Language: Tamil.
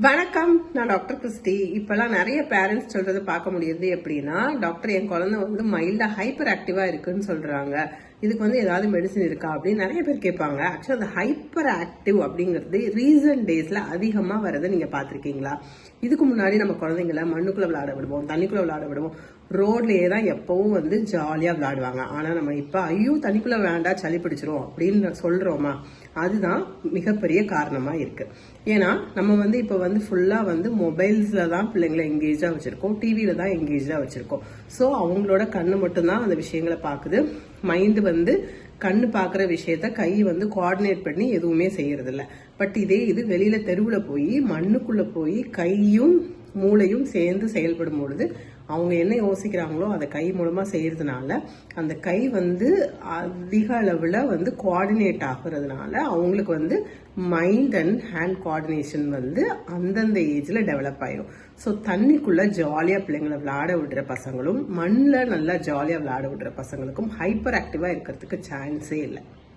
வணக்கம் நான் டாக்டர் கிறிஸ்டி. இப்பெல்லாம் நிறைய பேரண்ட்ஸ் சொல்றது பார்க்க முடியுது. எப்படின்னா டாக்டர் என் குழந்தை வந்து மைல்டா ஹைப்பர் ஆக்டிவா இருக்குன்னு சொல்றாங்க. இதுக்கு வந்து ஏதாவது மெடிசன் இருக்கா அப்படின்னு நிறைய பேர் கேட்பாங்க. ஆக்சுவலா அந்த ஹைப்பர் ஆக்டிவ் அப்படிங்கிறது ரீசன்ட் டேஸில் அதிகமாக வரதை நீங்கள் பார்த்துருக்கீங்களா? இதுக்கு முன்னாடி நம்ம குழந்தைங்கள மண்ணுக்குள்ளே விளாட விடுவோம் தண்ணிக்குள்ளே விளாட விடுவோம். ரோட்லேயே தான் எப்போவும் வந்து ஜாலியாக விளாடுவாங்க ஆனால் நம்ம இப்போ ஐயோ தனிக்குள்ளே வேண்டாம் சளி பிடிச்சிரும் அப்படின்னு சொல்கிறோமா அதுதான் மிகப்பெரிய காரணமாக இருக்குது ஏன்னா நம்ம வந்து இப்போ வந்து ஃபுல்லாக வந்து மொபைல்ஸில் தான் பிள்ளைங்களை எங்கேஜாக வச்சுருக்கோம் டிவியில் தான் எங்கேஜாக வச்சுருக்கோம். ஸோ அவங்களோட கண்ணு மட்டும்தான் அந்த விஷயங்களை பார்க்குது. மைண்டு வந்து கண்ணு பார்க்குற விஷயத்த கை வந்து கோஆர்டினேட் பண்ணி எதுவுமே செய்யறதில்ல. பட் இதே இது வெளியில தெருவில் போய் மண்ணுக்குள்ள போய் கையும் மூளையும் சேர்ந்து செயல்படும் பொழுது அவங்க என்ன யோசிக்கிறாங்களோ அதை கை மூலமாக செய்கிறதுனால அந்த கை வந்து அதிக அளவில் வந்து கோஆர்டினேட் ஆகுறதுனால அவங்களுக்கு வந்து மைண்ட் அண்ட் ஹேண்ட் கோஆர்டினேஷன் வந்து அந்தந்த ஏஜில் டெவலப் ஆயிடும் ஸோ தண்ணிக்குள்ளே ஜாலியாக பிள்ளைங்களை விளையாட விடுற பசங்களும் மண்ணில் நல்லா ஜாலியாக விளையாட விடுற பசங்களுக்கும் ஹைப்பர் ஆக்டிவாக இருக்கிறதுக்கு சான்ஸே இல்லை.